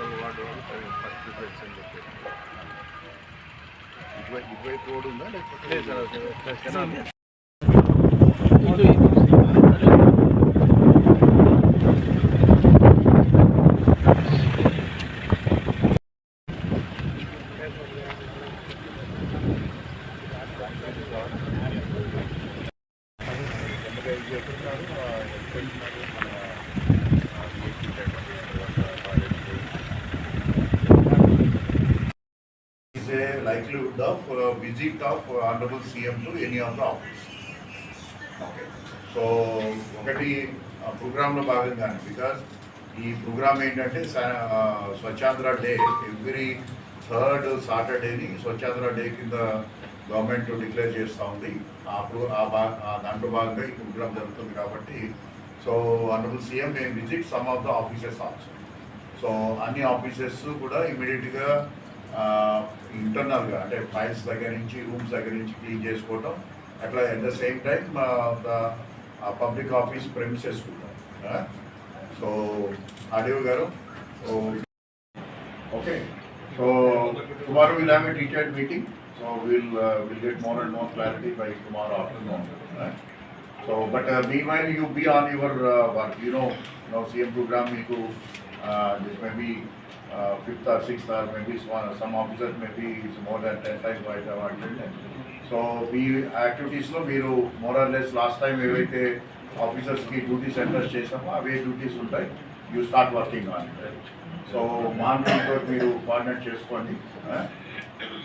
Local ward వాళ్ళు first preference అని చెప్పి ఇటువైపు ఇటువైపు రోడ్ ఉందా? లేకపోతే ఎంతగా ఇది a likelihood of uh, visit of uh, honorable CM to any of the office. Okay. So ఒకటి ప్రోగ్రాంలో భాగంగానే బికాస్ ఈ ప్రోగ్రామ్ ఏంటంటే స- స్వచ్ఛాంధ్ర డే ఎవ్రీ థర్డ్ సాటర్డేని స్వచ్ఛాంధ్ర డే కింద గవర్నమెంట్ డిక్లేర్ చేస్తూ ఉంది ఆ ప్రో ఆ భా ఆ దాంట్లో భాగంగా ఈ ప్రోగ్రామ్ జరుగుతుంది కాబట్టి సో అనబుల్ సీఎం మేము visit some of the offices also so అన్ని ఆఫీసెస్ కూడా ఇమీడియట్గా ఇంటర్నల్గా అంటే ఫైల్స్ దగ్గర నుంచి రూమ్స్ దగ్గర నుంచి క్లీన్ చేసుకోవటం అట్లా at the same time public office premises కూడా సో ఆడియో గారు so okay so tomorrow will have a detailed meeting so will will get more and more clarity by tomorrow afternoon so but meanwhile you be on your work you know no CM program మీకు this may be fifth or sixth or maybe some officers maybe more than ten times బయట వాటింటే so మీ యాక్టివిటీస్లో మీరు more or less last time ఏవైతే ఆఫీసర్స్కి duties address చేసామో అవే డ్యూటీస్ ఉంటాయి. You start working on so మార్నింగ్తో మీరు కోఆర్డినేట్ చేసుకోండి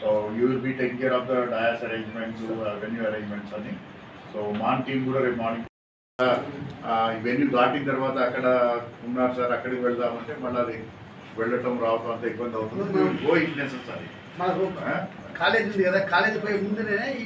so you will be take care of the dais arrangements venue arrangements అని. సో మాన్ టీమ్ కూడా రేపు మార్నింగ్ ఇవన్నీ దాటిన తర్వాత అక్కడ ఉన్నారు సార్ అక్కడికి వెళ్దామంటే మళ్ళీ అది వెళ్ళటం రావటం అంత ఇబ్బంది అవుతుంది. గో ఇట్ నెసరీ మనకు కాలేజ్ ఉంది కదా కాలేజ్ పోయి ముందునే ఈ